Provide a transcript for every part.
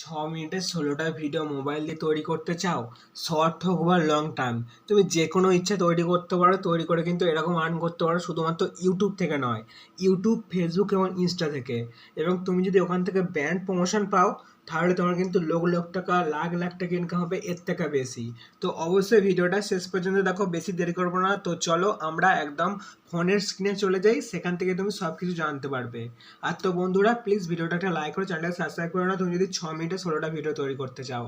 ছ মিনিটের ষোলোটা ভিডিও মোবাইল দিয়ে তৈরি করতে চাও শর্ট হোক বা লং টার্ম তুমি যে কোনো ইচ্ছা তৈরি করতে পারো, তৈরি করে কিন্তু এরকম আর্ন করতে পারো, শুধুমাত্র ইউটিউব থেকে নয় ইউটিউব ফেসবুক এবং ইনস্টা থেকে। এবং তুমি যদি ওখান থেকে ব্র্যান্ড প্রমোশন পাও, তাহলে তোমার কিন্তু লোক লাখ টাকা, লাখ লাখ টাকা ইনকাম হবে, এর থেকে বেশি। তো অবশ্যই ভিডিওটা শেষ পর্যন্ত দেখো, বেশি দেরি করব না। তো চলো, আমরা একদম ফোনের স্ক্রিনে চলে যাই, সেখান থেকে তুমি সব কিছু জানতে পারবে। আর তো বন্ধুরা প্লিজ ভিডিওটা একটা লাইক করে চ্যানেলটা সাবস্ক্রাইব করে না, তুমি যদি ছ মিনিটে ষোলোটা ভিডিও তৈরি করতে চাও।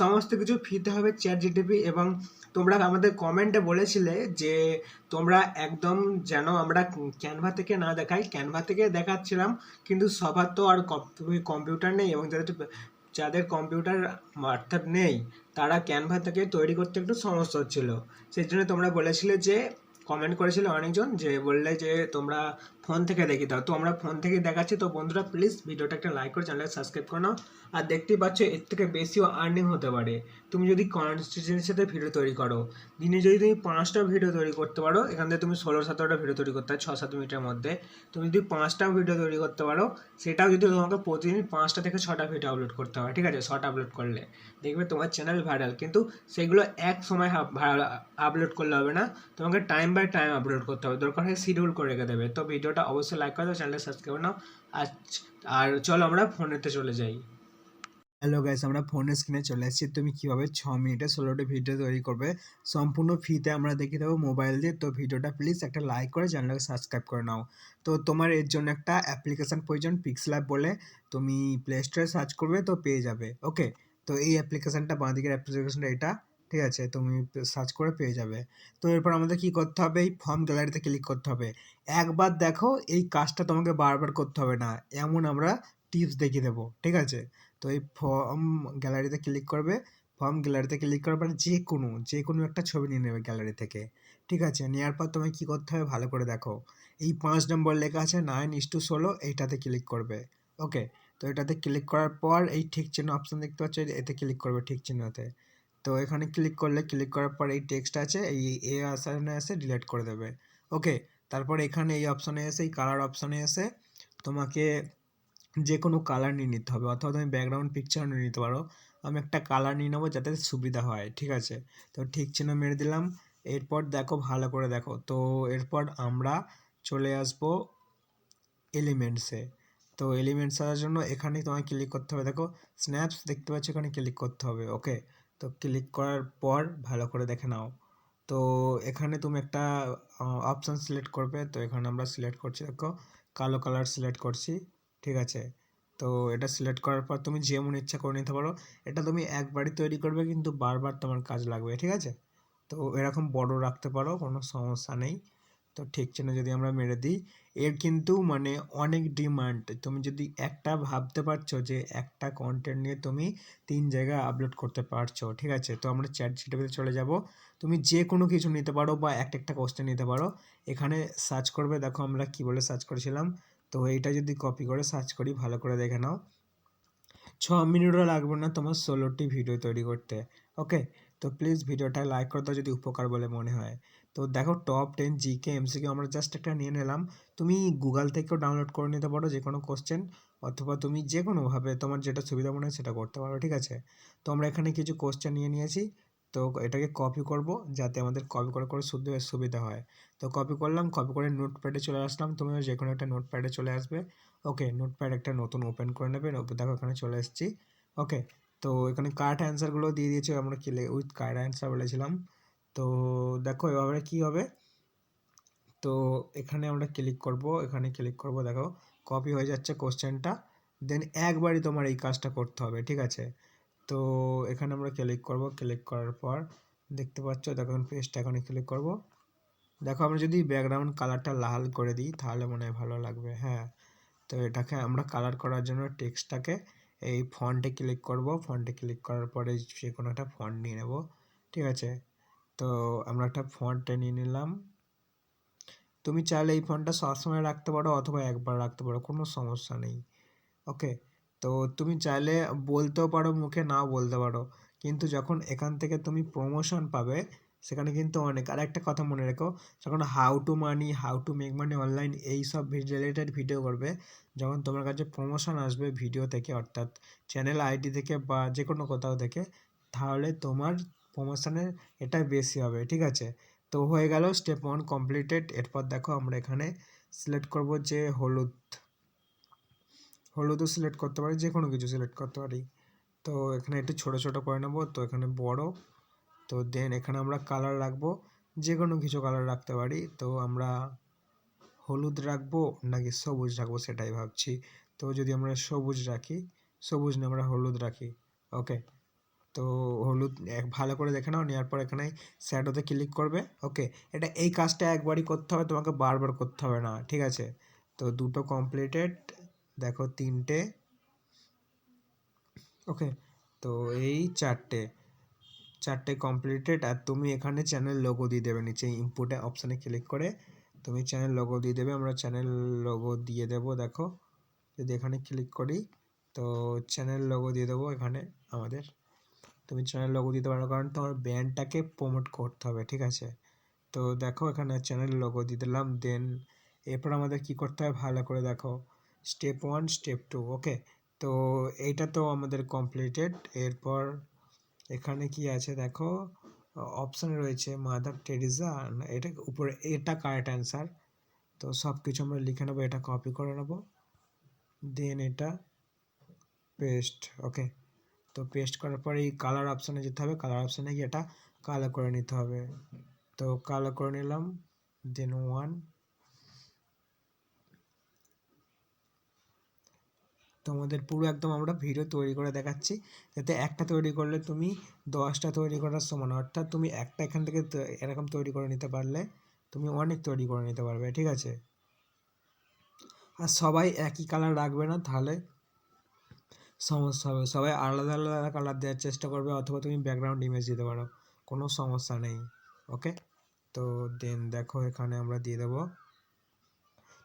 সমস্ত কিছু ফ্রিতে হবে চ্যাট জিটিপি এবং তোমরা আমাদের কমেন্টে বলেছিলে যে তোমরা একদম যেন আমরা ক্যানভা থেকে না দেখাই ক্যানভা থেকে দেখাচ্ছিলাম, কিন্তু সবার তো আর কম্পিউটার নেই এবং যাদের যাদের কম্পিউটার অর্থাৎ নেই, তারা ক্যানভা থেকে তৈরি করতে একটু সমস্যা হচ্ছিল। সেই জন্য তোমরা বলেছিলে যে কমেন্ট করেছিল অনেকজন যে বললে যে তোমরা ফোন থেকে দেখি দাও। তো আমরা ফোন থেকে দেখাচ্ছি। তো বন্ধুরা প্লিজ ভিডিওটা একটা লাইক করে চ্যানেলটা সাবস্ক্রাইব করে নাও। আর দেখতেই পাচ্ছ, এর থেকে বেশিও আর্নিং হতে পারে। তুমি যদি কনসিস্টেন্সির সাথে ভিডিও তৈরি করো, দিনে যদি তুমি পাঁচটা ভিডিও তৈরি করতে পারো, এখান থেকে তুমি ষোলো সতেরোটা ভিডিও তৈরি করতে হয় ছ, সাত মিনিটের মধ্যে। তুমি যদি পাঁচটা ভিডিও তৈরি করতে পারো, সেটাও যদি তোমাকে প্রতিদিন পাঁচটা থেকে ছটা ভিডিও আপলোড করতে হবে ঠিক আছে? ছটা আপলোড করলে। দেখবে তোমার চ্যানেল ভাইরাল কিন্তু সেগুলো এক সময় আপলোড করলে হবে না। তোমাকে টাইম বাই টাইম আপলোড করতে হবে। দরকার হয় শিডিউল করে রেখে দেবে। তো ভিডিওটা অবশ্যই লাইক করে দাও চ্যানেলটা সাবস্ক্রাইব করে নাও। আর আর চলো আমরা ফোনেতে চলে যাই। হ্যালো গাইস আমরা ফোনের স্ক্রিনে চলে এসেছি। তুমি কীভাবে ছ মিনিটে ষোলোটি ভিডিও তৈরি করবে? সম্পূর্ণ ফ্রিতে আমরা দেখিয়ে দেবো মোবাইল দিয়ে। তো ভিডিওটা প্লিজ একটা লাইক করে চ্যানেলটাকে সাবস্ক্রাইব করে নাও। তো তোমার এর জন্য একটা অ্যাপ্লিকেশান প্রয়োজন পিক্সল্যাব বলে। তুমি প্লে স্টোরে সার্চ করবে, তো পেয়ে যাবে। ওকে তো এই অ্যাপ্লিকেশানটা বাঁদিকের অ্যাপ্লিকেশানটা এটা ঠিক আছে, তুমি সার্চ করে পেয়ে যাবে। তো এরপর আমাদের কী করতে হবে? এই ফর্ম গ্যালারিতে ক্লিক করতে হবে। একবার দেখো, এই কাজটা তোমাকে বারবার করতে হবে না। এমন আমরা টিপস দেখিয়ে দেবো, ঠিক আছে? তো এই ফর্ম গ্যালারিতে ক্লিক করবে। ফর্ম গ্যালারিতে ক্লিক করার পর যে কোনো যে কোনো একটা ছবি নিয়ে নেবে গ্যালারি থেকে, ঠিক আছে? নেওয়ার পর তোমায় কী করতে হবে? ভালো করে দেখো। এই পাঁচ নম্বর লেখা আছে নাইন ইস টু ষোলো, এইটাতে ক্লিক করবে। ওকে তো এটাতে ক্লিক করার পর এই ঠিক চিহ্ন অপশান দেখতে পাচ্ছ, এতে ক্লিক করবে ঠিক চিহ্নতে। তো এখানে ক্লিক করলে ক্লিক করার পর এই টেক্সট আছে, এই এ আসানে এসে ডিলিট করে দেবে। ওকে তারপর এখানে এই অপশানে এসে, এই কালার অপশানে এসে তোমাকে যে কোনো কালার নিয়ে নিতে হবে। অথবা তুমি ব্যাকগ্রাউন্ড পিকচার নিয়ে নিতে পারো। আমি একটা কালার নিয়ে নেব যাতে সুবিধা হয়, ঠিক আছে? তো ঠিক চিহ্ন মেরে দিলাম। এরপর দেখো, ভালো করে দেখো। তো এরপর আমরা চলে আসব এলিমেন্টসে তো এলিমেন্টস আসার জন্য এখানে তোমায় ক্লিক করতে হবে। দেখো স্ন্যাপস দেখতে পাচ্ছ এখানে ক্লিক করতে হবে। ওকে তো ক্লিক করার পর ভালো করে দেখে নাও। তো এখানে তুমি একটা অপশান সিলেক্ট করবে। তো এখানে আমরা সিলেক্ট করছি, দেখো, কালো কালার সিলেক্ট করছি, ঠিক আছে? তো এটা সিলেক্ট করার পর তুমি যেমন ইচ্ছা করে নিতে পারো। এটা তুমি একবারই তৈরি করবে, কিন্তু বারবার তোমার কাজ লাগবে, ঠিক আছে? তো এরকম বড় রাখতে পারো, কোনো সমস্যা নেই। তো ঠিক চিহ্ন যদি আমরা মেরে দিই, এর কিন্তু মানে অনেক ডিমান্ড তুমি যদি একটা ভাবতে পারছ যে একটা কন্টেন্ট নিয়ে তুমি তিন জায়গায় আপলোড করতে পারছ, ঠিক আছে? তো আমরা চ্যাট জিটিভিতে চলে যাব। তুমি যে কোনো কিছু নিতে পারো বা একটা একটা কোশ্চেন নিতে পারো। এখানে সার্চ করবে, দেখো আমরা কি বলে সার্চ করেছিলাম। তো এইটা যদি কপি করে সার্চ করি, ভালো করে দেখে নাও। ছ মিনিটও লাগবে না তোমার ষোলোটি ভিডিও তৈরি করতে ওকে তো প্লিজ ভিডিওটা লাইক করে দাও যদি উপকার বলে মনে হয়। তো দেখো টপ টেন জিকে এমসিকিউ আমরা জাস্ট একটা নিয়ে নিলাম। তুমি গুগল থেকেও ডাউনলোড করে নিতে পারো যে কোনো কোশ্চেন অথবা তুমি যে কোনোভাবে তোমার যেটা সুবিধা মনে হয় সেটা করতে পারো, ঠিক আছে? তো আমরা এখানে কিছু কোশ্চেন নিয়ে নিয়েছি। তো এটাকে কপি করব যাতে আমাদের কপি করে করে শুদ্ধ সুবিধা হয়। তো কপি করলাম কপি করে নোটপ্যাডে চলে আসলাম। তুমিও যে কোনো একটা নোটপ্যাডে চলে আসবে। ওকে নোটপ্যাড একটা নতুন ওপেন করে নেবে। দেখো এখানে চলে এসেছি। ওকে তো এখানে কার্ড অ্যান্সারগুলো দিয়ে দিয়েছে। আমরা কি উইথ কার্ড অ্যান্সার বলেছিলাম। তো দেখো এভাবে কী হবে? তো এখানে আমরা ক্লিক করব, এখানে ক্লিক করব, দেখো কপি হয়ে যাচ্ছে কোশ্চেনটা দেন একবারই তোমার এই কাজটা করতে হবে, ঠিক আছে? তো এখানে আমরা ক্লিক করব ক্লিক করার পর দেখতে পাচ্ছ, দেখো এখন পেজটা এখানে ক্লিক করব। দেখো আমরা যদি ব্যাকগ্রাউন্ড কালারটা লাল করে দিই, তাহলে মনে হয় ভালো লাগবে হ্যাঁ? তো এটাকে আমরা কালার করার জন্য টেক্সটটাকে এই ফন্টে ক্লিক করব ফন্টে ক্লিক করার পরে যে কোনো একটা ফন্ট নিয়ে নেব, ঠিক আছে? তো আমরা একটা ফন্টে নিয়ে নিলাম। তুমি চাইলে এই ফোনটা সবসময় রাখতে পারো অথবা একবার রাখতে পারো, কোনো সমস্যা নেই। ওকে? তো তুমি চাইলে বলতেও পারো, মুখে নাও বলতে পারো। কিন্তু যখন এখান থেকে তুমি প্রমোশন পাবে, সেখানে কিন্তু অনেক আর একটা কথা মনে রেখো, যখন how to money how to make money online এই সব রিলেটেড ভিডিও করবে, যখন তোমার কাছে প্রমোশন আসবে ভিডিও থেকে, অর্থাৎ চ্যানেল আইডি থেকে বা যে কোনো কোথাও থেকে, তাহলে তোমার প্রমোশনের এটা বেশি হবে, ঠিক আছে? তো হয়ে গেল স্টেপ ওয়ান কমপ্লিটেড এরপর দেখো আমরা এখানে সিলেক্ট করব যে হলুদ। হলুদও সিলেক্ট করতে পারি যে কোনো কিছু সিলেক্ট করতে পারি। তো এখানে একটু ছোট ছোট করে নেব, তো এখানে বড়। তো দেন এখানে আমরা কালার রাখব যে কোনো কিছু কালার রাখতে পারি। তো আমরা হলুদ রাখব নাকি সবুজ রাখব সেটাই ভাবছি। তো যদি আমরা সবুজ রাখি, সবুজ না আমরা হলুদ রাখি ওকে তো হলুদ এক ভালো করে দেখে নাও, নেওয়ার পর এখানে শ্যাডোতে ক্লিক করবে ওকে এটা এই কাজটা একবারই করতে হবে, তোমাকে বারবার করতে হবে না, ঠিক আছে? তো দুটো কমপ্লিটেড দেখো তিনটে ওকে তো এই চারটে চারটে কমপ্লিটেড আর তুমি এখানে চ্যানেল লোগো দিয়ে দেবে, নিচে ইনপুটে অপশানে ক্লিক করে, তুমি চ্যানেল লোগো দিয়ে দেবে, আমরা চ্যানেল লোগো দিয়ে দেবো, দেখো, যদি এখানে ক্লিক করি, তো চ্যানেল লোগো দিয়ে দেবো, এখানে আমাদের তুমি চ্যানেল লোগো দিতে পারো, কারণ তোমার ব্র্যান্ডটাকে প্রমোট করতে হবে, ঠিক আছে? তো দেখো এখানে চ্যানেল লোগো দিয়ে দিলাম দেন এরপর আমাদের কি করতে হবে ভালো করে দেখো step one step two okay তো এইটা তো আমাদের কমপ্লিটেড এরপর এখানে কি আছে? দেখো অপশান রয়েছে মাদার টেরিজা এটা উপরে, এটা কারেক্ট অ্যান্সার তো সব কিছু আমরা লিখে নেব, এটা কপি করে নেব দেন এটা পেস্ট ওকে তো পেস্ট করার পরে এই কালার অপশানে যেতে হবে। কালার অপশানে গিয়ে এটা কালো করে নিতে হবে। তো কালো করে নিলাম দেন ওয়ান তোমাদের পুরো একদম আমরা ভিডিও তৈরি করে দেখাচ্ছি। যাতে একটা তৈরি করলে তুমি দশটা তৈরি করার সমান, অর্থাৎ তুমি একটা এখান থেকে এরকম তৈরি করে নিতে পারলে তুমি অনেক তৈরি করে নিতে পারবে, ঠিক আছে? আর সবাই একই কালার রাখবে না, তাহলে সমস্যা হবে। সবাই আলাদা আলাদা কালার দেওয়ার চেষ্টা করবে অথবা তুমি ব্যাকগ্রাউন্ড ইমেজ দিতে পারো। কোনো সমস্যা নেই ওকে তো দেন দেখো এখানে আমরা দিয়ে দেবো।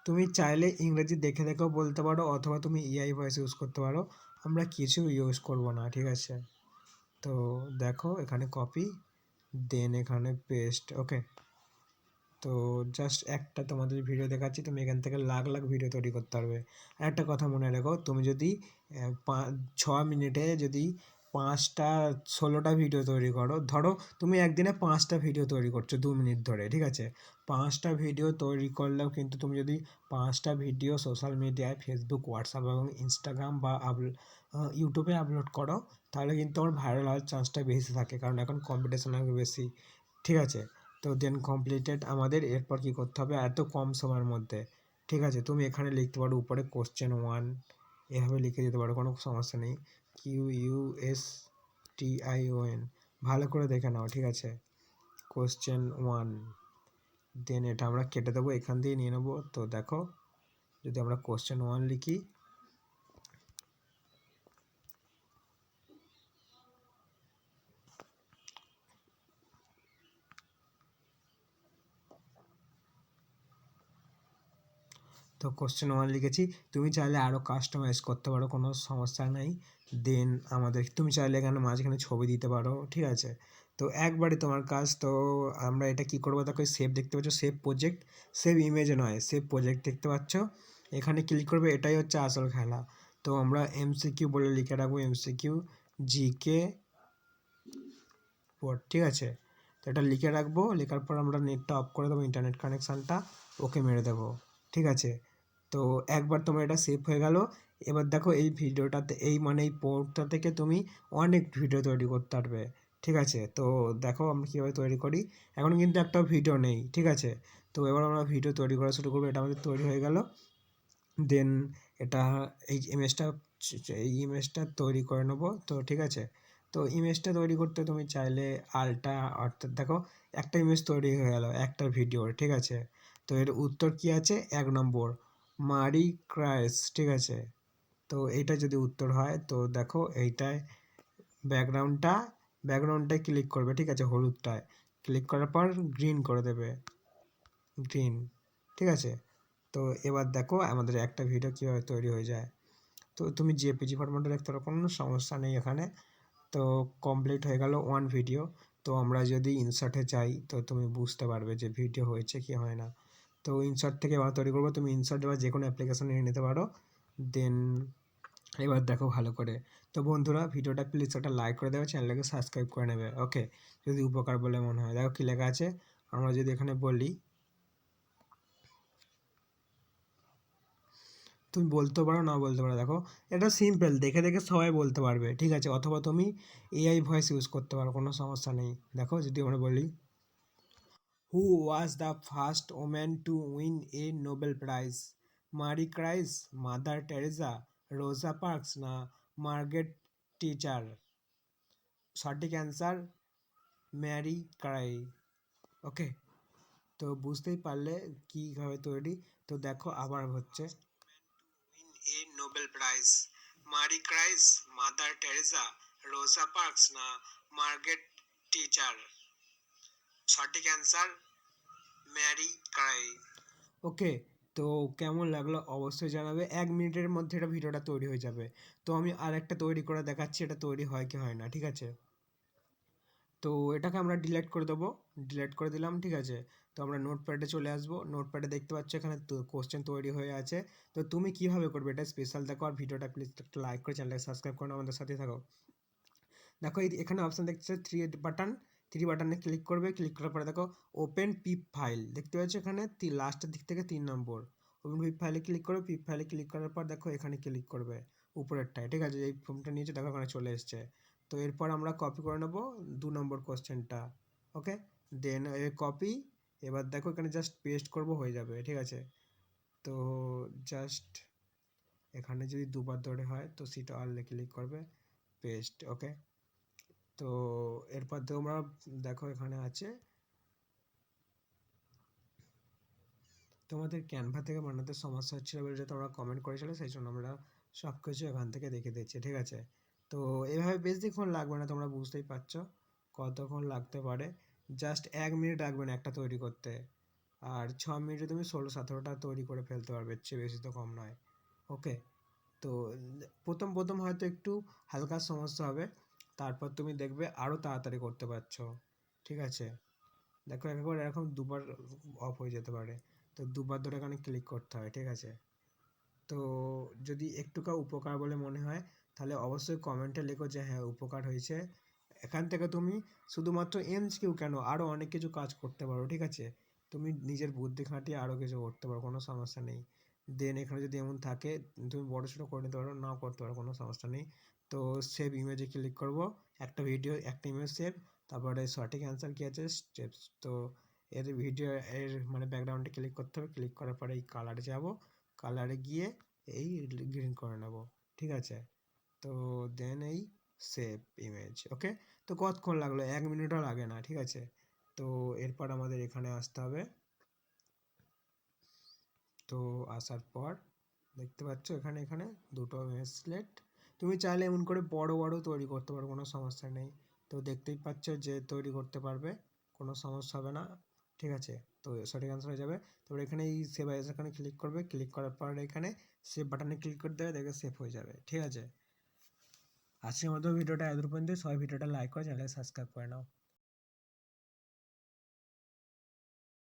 তুমি চাইলে ইংরেজি দেখে দেখেও বলতে পারো অথবা তুমি ইআই ভয়েস ইউজ করতে পারো। আমরা কিছু ইউজ করব না, ঠিক আছে? তো দেখো এখানে কপি দেন এখানে পেস্ট ওকে তো জাস্ট একটা তোমাদের ভিডিও দেখাচ্ছি, তুমি এখান থেকে লাখ লাখ ভিডিও তৈরি করতে পারবে। আর একটা কথা মনে রেখো, তুমি যদি ছ মিনিটে যদি পাঁচটা, ষোলোটা ভিডিও তৈরি করো, ধরো তুমি একদিনে পাঁচটা ভিডিও তৈরি করছ দু মিনিট ধরে, ঠিক আছে? পাঁচটা ভিডিও তৈরি করলেও কিন্তু তুমি যদি পাঁচটা ভিডিও সোশ্যাল মিডিয়ায় ফেসবুক হোয়াটসঅ্যাপ এবং ইনস্টাগ্রাম বা আপলো- ইউটিউবে আপলোড করো, তাহলে কিন্তু আমার ভাইরাল হওয়ার চান্সটা বেশি থাকে, কারণ এখন কম্পিটিশন অনেক বেশি, ঠিক আছে? তো দেন কমপ্লিটেড আমাদের, এরপর কি করতে হবে? এত কম সময়ের মধ্যে। ঠিক আছে, তুমি এখানে লিখতে পারো উপরে কোশ্চেন ওয়ান এভাবে লিখে দিতে পারো, কোনো সমস্যা নেই। Q U S T I O N ভালো করে দেখে নাও, ঠিক আছে? কোশ্চেন ওয়ান দেন এটা আমরা কেটে দেবো, এখান দিয়ে নিয়ে নেব। তো দেখো, যদি আমরা কোশ্চেন ওয়ান লিখি তো কোশ্চেন ওয়ান লিখেছি, তুমি চাইলে আরও কাস্টমাইজ করতে পারো, কোনো সমস্যা নেই। দেন আমাদের, তুমি চাইলে এখানে মাঝখানে ছবি দিতে পারো, ঠিক আছে? তো একবারে তোমার কাজ, তো আমরা এটা কি করব? দেখো সেভ দেখতে পাচ্ছ সেভ প্রজেক্ট সেভ ইমেজে নয় সেভ প্রজেক্ট দেখতে পাচ্ছ। এখানে ক্লিক করবে, এটাই হচ্ছে আসল খেলা। তো আমরা এমসিকিউ বলে লিখে রাখব এমসিকিউ জিকে পড় ঠিক আছে? তো এটা লিখে রাখব, লেখার পর আমরা নেটটা অফ করে দেবো ইন্টারনেট কানেকশানটা ওকে মেরে দেবো, ঠিক আছে? তো একবার তোমার এটা সেভ হয়ে গেল। এবার দেখো এই ভিডিওটাতে, এই মানে এই পোর্টটা থেকে তুমি অনেক ভিডিও তৈরি করতে পারবে। ঠিক আছে? তো দেখো আমরা কীভাবে তৈরি করি। এখন কিন্তু একটা ভিডিও নেই, ঠিক আছে? তো এবার আমরা ভিডিও তৈরি করা শুরু করব। এটা আমাদের তৈরি হয়ে গেল। দেন এটা এই ইমেজটা এই ইমেজটা তৈরি করে নেব। তো ঠিক আছে? তো ইমেজটা তৈরি করতে তুমি চাইলে আলটা অর্থাৎ দেখো একটা ইমেজ তৈরি হয়ে গেল, একটা ভিডিওর। ঠিক আছে? তো এর উত্তর কি আছে? এক নম্বর। মারি ক্রাইস, ঠিক আছে? তো এটা যদি উত্তর হয়, তো দেখো এইটায় ব্যাকগ্রাউন্ডটা, ব্যাকগ্রাউন্ডটায় ক্লিক করবে, ঠিক আছে, হলুদটায়। ক্লিক করার পর গ্রিন করে দেবে। গ্রিন, ঠিক আছে? তো এবার দেখো আমাদের একটা ভিডিও কীভাবে তৈরি হয়ে যায়। তো তুমি জেপিজি ফরম্যাটে দেখতে পারো, কোনো সমস্যা নেই এখানে। তো কমপ্লিট হয়ে গেল ওয়ান ভিডিও। তো আমরা যদি ইনসার্টে যাই, তো তুমি বুঝতে পারবে যে ভিডিও হয়েছে কি হয় না। তো ইনসার্ট থেকে এবার তৈরি করব। তুমি ইনসার্ট বা যে কোনো অ্যাপ্লিকেশন নিয়ে নিতে পারো। দেন এবার দেখো ভালো করে। তো বন্ধুরা, ভিডিওটা প্লিজ একটা লাইক করে দেবে চ্যানেলটাকে সাবস্ক্রাইব করে নেবে ওকে যদি উপকার বলে মনে হয়। দেখো কী লেখা আছে। আমরা যদি এখানে বলি, তুমি বলতে পারো, না বলতে পারো, দেখো। এটা সিম্পল দেখে দেখে সবাই বলতে পারবে, ঠিক আছে? অথবা তুমি এআই ভয়েস ইউজ করতে পারো, কোনো সমস্যা নেই। দেখো, যদি আমরা বলি who was the first woman to win a Nobel prize Marie Curie mother Teresa Rosa Parks না মার্গেট টিচার সঠিক অ্যান্সার ম্যারি ক্রাই ওকে তো বুঝতেই পারলে কীভাবে তৈরি। তো দেখো আবার হচ্ছে। A Nobel Prize. Marie Christ, Mother Teresa, Rosa Parks না মার্গেট টিচার সঠিক অ্যান্সার ম্যারি ক্রাই ওকে তো কেমন লাগল অবশ্যই জানাবে। এক মিনিটের মধ্যে এটা ভিডিওটা তৈরি হয়ে যাবে। তো আমি আর একটা তৈরি করে দেখাচ্ছি, এটা তৈরি হয় কি হয় না, ঠিক আছে? তো এটাকে আমরা ডিলেট করে দেবো। ডিলেট করে দিলাম, ঠিক আছে? তো আমরা নোটপ্যাডে চলে আসব। নোটপ্যাডে দেখতে পাচ্ছ এখানে কোশ্চেন তৈরি হয়ে আছে। তো তুমি কীভাবে করবে এটা স্পেশাল দেখো আর ভিডিওটা প্লিজ একটা লাইক করে চ্যানেলটাকে সাবস্ক্রাইব করে আমাদের সাথে থাকো। দেখো এখানে অপশান দেখছে থ্রি বাটন থ্রি বাটনে ক্লিক করবে ক্লিক করার পরে দেখো ওপেন পিপ ফাইল দেখতে পাচ্ছ এখানে লাস্টের দিক থেকে তিন নম্বর ওপেন পিপ ফাইলে ক্লিক করবে পিপ ফাইলে ক্লিক করার পর দেখো এখানে ক্লিক করবে, উপরেরটায়, ঠিক আছে? এই ফর্মটা নিয়েছে, দেখো এখানে চলে এসছে, তো এরপর আমরা কপি করে নেব দু নম্বর কোশ্চেনটা ওকে দেন কপি এবার দেখো এখানে জাস্ট পেস্ট করব, হয়ে যাবে, ঠিক আছে? তো জাস্ট এখানে যদি দুবার ধরে হয়, তো সিটা আনলে ক্লিক করবে পেস্ট ওকে তো এরপর তোমরা দেখো এখানে আছে। তোমাদের ক্যানভা থেকে বানাতে সমস্যা হচ্ছিল বলে তোমরা কমেন্ট করেছিলে, সেই জন্য আমরা সব কিছু এখান থেকে দেখে দিচ্ছি, ঠিক আছে? তো এভাবে বেশিক্ষণ লাগবে না, তোমরা বুঝতেই পারছ কতক্ষণ লাগতে পারে। জাস্ট এক মিনিট লাগবে না একটা তৈরি করতে। আর ছ মিনিটে তুমি ষোলো সতেরোটা তৈরি করে ফেলতে পারবে চেয়ে বেশি তো কম নয়। ওকে তো প্রথম প্রথম হয়তো একটু হালকা সমস্যা হবে। তারপর তুমি দেখবে আরও তাড়াতাড়ি করতে পারছ। ঠিক আছে? দেখো একবার এরকম দুবার অফ হয়ে যেতে পারে। তো দুবার ধরে এখানে ক্লিক করতে হয়, ঠিক আছে? তো যদি একটুকা উপকার বলে মনে হয়, তাহলে অবশ্যই কমেন্টে লেখো যে হ্যাঁ উপকার হয়েছে। এখান থেকে তুমি শুধুমাত্র এমসকিউ কেন? আরও অনেক কিছু কাজ করতে পারো, ঠিক আছে? তুমি নিজের বুদ্ধি খাটিয়ে আরও কিছু করতে পারো, কোনো সমস্যা নেই। দেন এখানে যদি এমন থাকে, তুমি বড়ো ছোটো করে নিতে পারো, নাও করতে পারো, কোনো সমস্যা নেই। তো সেভ ইমেজে ক্লিক করব। একটা ভিডিও একটা ইমেজ সেভ তারপরে সঠিক অ্যান্সার কী আছে? স্টেপস তো এর ভিডিও এর মানে ব্যাকগ্রাউন্ডে ক্লিক করতে হবে। ক্লিক করার পরে এই কালারে যাব। কালারে গিয়ে এই গ্রিন করে নেব। ঠিক আছে? তো দেন এই সেভ ইমেজ ওকে তো কতক্ষণ লাগল? এক মিনিটও লাগে না, ঠিক আছে? তো এরপর আমাদের এখানে আসতে হবে। তো আসার পর, দেখতে পাচ্ছ এখানে এখানে দুটো ইমেজ সিলেক্ট তুমি চাইলে এমন করে বড় বড় তৈরি করতে পারো, কোনো সমস্যা নেই। তো দেখতেই পাচ্ছ যে তৈরি করতে পারবে, কোনো সমস্যা হবে না, ঠিক আছে? তো সঠিক আনসার হয়ে যাবে। তারপর এখানে এই সেভ আইস এখানে ক্লিক করবে ক্লিক করার পর এখানে সেভ বাটনে ক্লিক করে দেবে, দেখবে সেভ হয়ে যাবে, ঠিক আছে? আজকের মতো ভিডিওটা এত পর্যন্ত সবাই ভিডিওটা লাইক করে চ্যানেলে সাবস্ক্রাইব করে নাও।